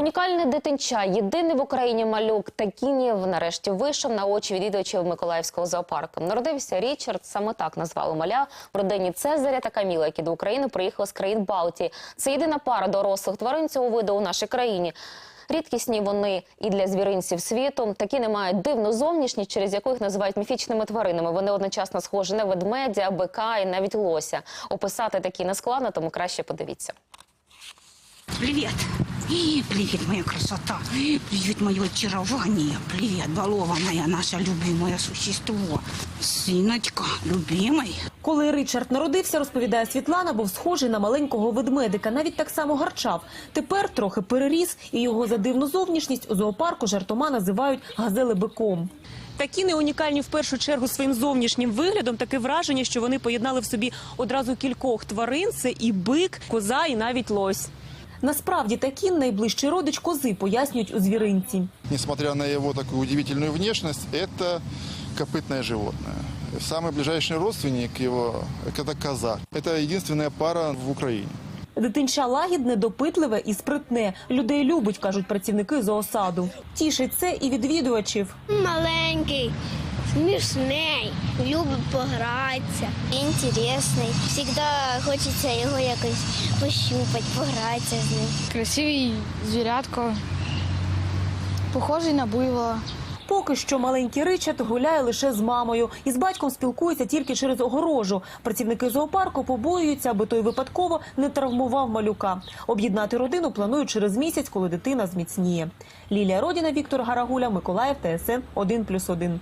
Унікальне дитинча, єдиний в Україні малюк Такінів нарешті вийшов на очі відвідувачів Миколаївського зоопарку. Народився Річард, саме так назвали маля в родині Цезаря та Каміла, які до України приїхали з країн Балтії. Це єдина пара дорослих тварин цього виду у нашій країні. Рідкісні вони і для звіринців світу. Такі не мають дивну зовнішність, через яку їх називають міфічними тваринами. Вони одночасно схожі на ведмедя, бика і навіть лося. Описати такі не складно, тому краще подивіться. Привет. И Привет, моя красота. Привет, мое очарование. Привет, балованная наша любимое существо. Сыночка, любимый. Коли Ричард народився, розповідає Світлана, був схожий на маленького ведмедика, навіть так само гарчав. Тепер трохи переріс, і його за дивну зовнішність у зоопарку жартома називають газели-биком. Такі не унікальні в першу чергу своїм зовнішнім виглядом. Таке враження, що вони поєднали в собі одразу кількох тварин. Це і бик, коза, і навіть лось. Насправді Такін – найближчий родич кози, пояснюють у звіринці. Несмотря на его такую удивительную внешность, это копытное животное. Самый ближайший родственник его – это коза. Это единственная пара в Украине. Дитинча лагідне, допитливе і спритне. Людей любить, кажуть працівники зоосаду. Тішить це і відвідувачів. Маленький, смішний, любить погратися. Інтересний. Завжди хочеться його якось пощупати, погратися з ним. Красивий звірятко, похожий на буйвола. Поки що маленький Ричард гуляє лише з мамою. Із батьком спілкується тільки через огорожу. Працівники зоопарку побоюються, аби той випадково не травмував малюка. Об'єднати родину планують через місяць, коли дитина зміцніє. Лілія Родіна, Віктор Гарагуля, Миколаїв, ТСН 1+,1.